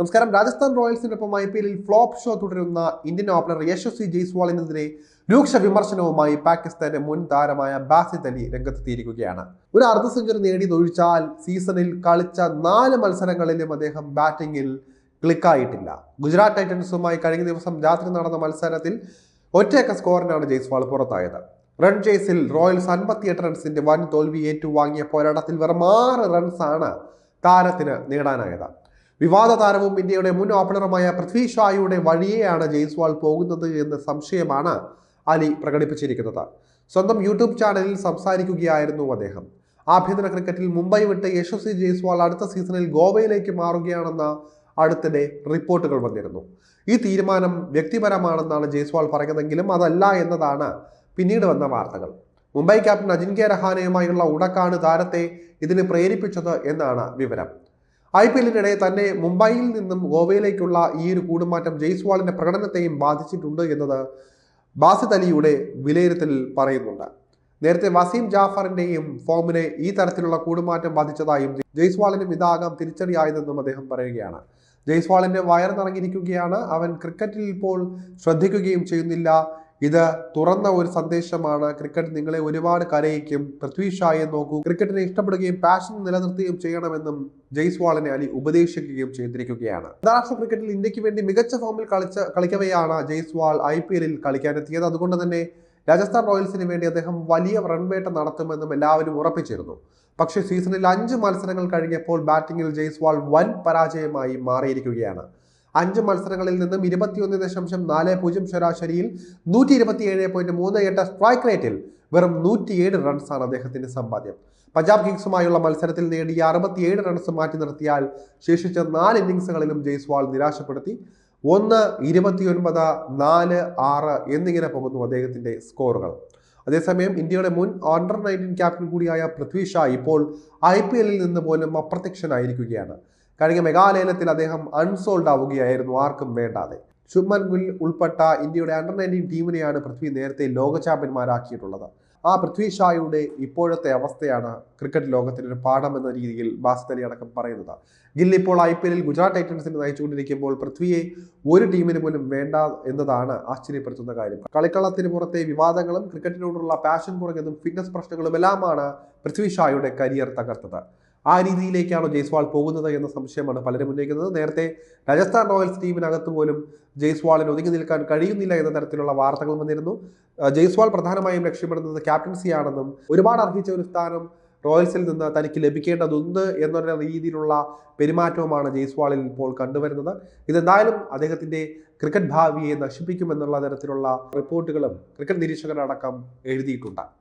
നമസ്കാരം. രാജസ്ഥാൻ റോയൽസിനൊപ്പം I P എല്ലിൽ ഫ്ലോപ്പ് ഷോ തുടരുന്ന ഇന്ത്യൻ ഓപ്പണർ യശസ്വി എന്നതിനെ രൂക്ഷ വിമർശനവുമായി പാകിസ്ഥാന്റെ മുൻ താരമായ ബാസിത് അലി രംഗത്തെത്തിയിരിക്കുകയാണ്. ഒരു അർദ്ധ സെഞ്ചുറി നേടിയതൊഴിച്ചാൽ സീസണിൽ കളിച്ച നാല് മത്സരങ്ങളിലും അദ്ദേഹം ബാറ്റിംഗിൽ ക്ലിക്കായിട്ടില്ല ഗുജറാത്ത് ടൈറ്റൻസുമായി കഴിഞ്ഞ ദിവസം രാത്രി നടന്ന മത്സരത്തിൽ ഒറ്റയക്ക സ്കോറിനാണ് ജയ്സ്വാൾ പുറത്തായത്. റൺ ചേസിൽ റോയൽസ് അൻപത്തിയെട്ട് റൺസിന്റെ വൻ തോൽവി ഏറ്റുവാങ്ങിയ പോരാട്ടത്തിൽ വെറും ആറ് റൺസാണ് താരത്തിന് നേടാനായത്. വിവാദ താരവും ഇന്ത്യയുടെ മുൻ ഓപ്പണറുമായ പൃഥ്വി ഷായുടെ വഴിയെയാണ് ജയ്സ്വാൾ പോകുന്നത് എന്ന സംശയമാണ് അലി പ്രകടിപ്പിച്ചിരിക്കുന്നത്. സ്വന്തം യൂട്യൂബ് ചാനലിൽ സംസാരിക്കുകയായിരുന്നു അദ്ദേഹം. ആഭ്യന്തര ക്രിക്കറ്റിൽ മുംബൈ വിട്ട് യശസ്വി ജയ്സ്വാൾ അടുത്ത സീസണിൽ ഗോവയിലേക്ക് മാറുകയാണെന്ന അടുത്തിടെ റിപ്പോർട്ടുകൾ വന്നിരുന്നു. ഈ തീരുമാനം വ്യക്തിപരമാണെന്നാണ് ജയ്സ്വാൾ പറയുന്നതെങ്കിലും അതല്ല എന്നതാണ് പിന്നീട് വന്ന വാർത്തകൾ. മുംബൈ ക്യാപ്റ്റൻ അജിൻക്യ രഹാനയുമായുള്ള ഉടക്കാണ് താരത്തെ ഇതിന് പ്രേരിപ്പിച്ചത് എന്നാണ് വിവരം. ഐ പി എല്ലിനിടെ തന്നെ മുംബൈയിൽ നിന്നും ഗോവയിലേക്കുള്ള ഈ ഒരു കൂടുമാറ്റം ജയ്സ്വാളിന്റെ പ്രകടനത്തെയും ബാധിച്ചിട്ടുണ്ട് എന്നത് ബാസിത് അലിയുടെ വിലയിരുത്തലിൽ പറയുന്നുണ്ട്. നേരത്തെ വസീം ജാഫറിന്റെയും ഫോമിനെ ഈ തരത്തിലുള്ള കൂടുമാറ്റം ബാധിച്ചതായും ജയ്സ്വാളിനും ഇതാകാം തിരിച്ചടിയായതെന്നും അദ്ദേഹം പറയുകയാണ്. ജയ്സ്വാളിന്റെ വയർ നിറങ്ങിയിരിക്കുകയാണ് അവൻ ക്രിക്കറ്റിൽ ഇപ്പോൾ ശ്രദ്ധിക്കുകയും ചെയ്യുന്നില്ല. ഇത് തുറന്ന ഒരു സന്ദേശമാണ്. ക്രിക്കറ്റ് നിങ്ങളെ ഒരുപാട് കരയിക്കും. പൃഥ്വി ഷായെ നോക്കൂ. ക്രിക്കറ്റിനെ ഇഷ്ടപ്പെടുകയും പാഷൻ നിലനിർത്തുകയും ചെയ്യണമെന്നും ജയ്സ്വാളിനെ അലി ഉപദേശിക്കുകയും ചെയ്തിരിക്കുകയാണ്. അന്താരാഷ്ട്ര ക്രിക്കറ്റിൽ ഇന്ത്യയ്ക്ക് വേണ്ടി മികച്ച ഫോമിൽ കളിച്ച കളിക്കവെയാണ് ജയ്സ്വാൾ ഐ പി എല്ലിൽ കളിക്കാനെത്തിയത്. അതുകൊണ്ട് തന്നെ രാജസ്ഥാൻ റോയൽസിന് വേണ്ടി അദ്ദേഹം വലിയ റൺവേട്ട നടത്തുമെന്നും എല്ലാവരും ഉറപ്പിച്ചിരുന്നു. പക്ഷേ സീസണിൽ അഞ്ച് മത്സരങ്ങൾ കഴിഞ്ഞപ്പോൾ ബാറ്റിംഗിൽ ജയ്സ്വാൾ വൻ പരാജയമായി മാറിയിരിക്കുകയാണ്. അഞ്ച് മത്സരങ്ങളിൽ നിന്നും ഇരുപത്തിയൊന്ന് ദശാംശം നാല് പൂജ്യം ശരാശരിയിൽ നൂറ്റി ഇരുപത്തിയേഴ് പോയിന്റ് മൂന്ന് എട്ട് സ്ട്രൈക്ക് റേറ്റിൽ വെറും നൂറ്റിയേഴ് റൺസാണ് അദ്ദേഹത്തിന്റെ സമ്പാദ്യം. പഞ്ചാബ് കിങ്സുമായുള്ള മത്സരത്തിൽ നേടിയ അറുപത്തിയേഴ് റൺസ് മാറ്റി നിർത്തിയാൽ ശേഷിച്ച നാല് ഇന്നിങ്സുകളിലും ജയ്സ്വാൾ നിരാശപ്പെടുത്തി. ഒന്ന് ഇരുപത്തിയൊൻപത് നാല് ആറ് എന്നിങ്ങനെ പോകുന്നു അദ്ദേഹത്തിന്റെ സ്കോറുകൾ അതേസമയം ഇന്ത്യയുടെ മുൻ അണ്ടർ നയന്റീൻ ക്യാപ്റ്റൻ കൂടിയായ പൃഥ്വി ഷാ ഇപ്പോൾ ഐ പി എല്ലിൽ നിന്ന് പോലും അപ്രത്യക്ഷനായിരിക്കുകയാണ്. കഴിഞ്ഞ മെഗാലയനത്തിൽ അദ്ദേഹം അൺസോൾഡ് ആവുകയായിരുന്നു ആർക്കും വേണ്ടാതെ. ശുഭ്മൻ ഗുൽ ഉൾപ്പെട്ട ഇന്ത്യയുടെ അണ്ടർ നയന്റീൻ ടീമിനെയാണ് പൃഥ്വി നേരത്തെ ലോക ചാമ്പ്യന്മാരാക്കിയിട്ടുള്ളത്. ആ പൃഥ്വി ഷായുടെ ഇപ്പോഴത്തെ അവസ്ഥയാണ് ക്രിക്കറ്റ് ലോകത്തിന് ഒരു പാഠം എന്ന രീതിയിൽ ബാസ്തലി അടക്കം പറയുന്നത്. ഗിൽ ഇപ്പോൾ ഐ പി എല്ലിൽ ഗുജറാത്ത് ടൈറ്റൻസിനെ നയിച്ചുകൊണ്ടിരിക്കുമ്പോൾ പൃഥ്വിയെ ഒരു ടീമിന് പോലും വേണ്ട എന്നതാണ് ആശ്ചര്യപ്പെടുത്തുന്ന കാര്യം. കളിക്കളത്തിന് പുറത്തെ വിവാദങ്ങളും ക്രിക്കറ്റിനോടുള്ള പാഷൻ കുറഞ്ഞതും ഫിറ്റ്നസ് പ്രശ്നങ്ങളും എല്ലാമാണ് പൃഥ്വി ഷായുടെ കരിയർ തകർത്തത്. ആ രീതിയിലേക്കാണോ ജയ്സ്വാൾ പോകുന്നത് എന്ന സംശയമാണ് പലരും ഉന്നയിക്കുന്നത്. നേരത്തെ രാജസ്ഥാൻ റോയൽസ് ടീമിനകത്ത് പോലും ജയ്സ്വാളിന് ഒതുങ്ങി നിൽക്കാൻ കഴിയുന്നില്ല എന്ന തരത്തിലുള്ള വാർത്തകൾ വന്നിരുന്നു. ജയ്സ്വാൾ പ്രധാനമായും ലക്ഷ്യമിടുന്നത് ക്യാപ്റ്റൻസിയാണെന്നും ഒരുപാട് അർഹിച്ച ഒരു സ്ഥാനം റോയൽസിൽ നിന്ന് തനിക്ക് ലഭിക്കേണ്ടതുണ്ട് എന്നൊരു രീതിയിലുള്ള പെരുമാറ്റവുമാണ് ജയ്സ്വാളിൽ ഇപ്പോൾ കണ്ടുവരുന്നത്. ഇതെന്തായാലും അദ്ദേഹത്തിന്റെ ക്രിക്കറ്റ് ഭാവിയെ നശിപ്പിക്കുമെന്നുള്ള തരത്തിലുള്ള റിപ്പോർട്ടുകളും ക്രിക്കറ്റ് നിരീക്ഷകരടക്കം എഴുതിയിട്ടുണ്ട്.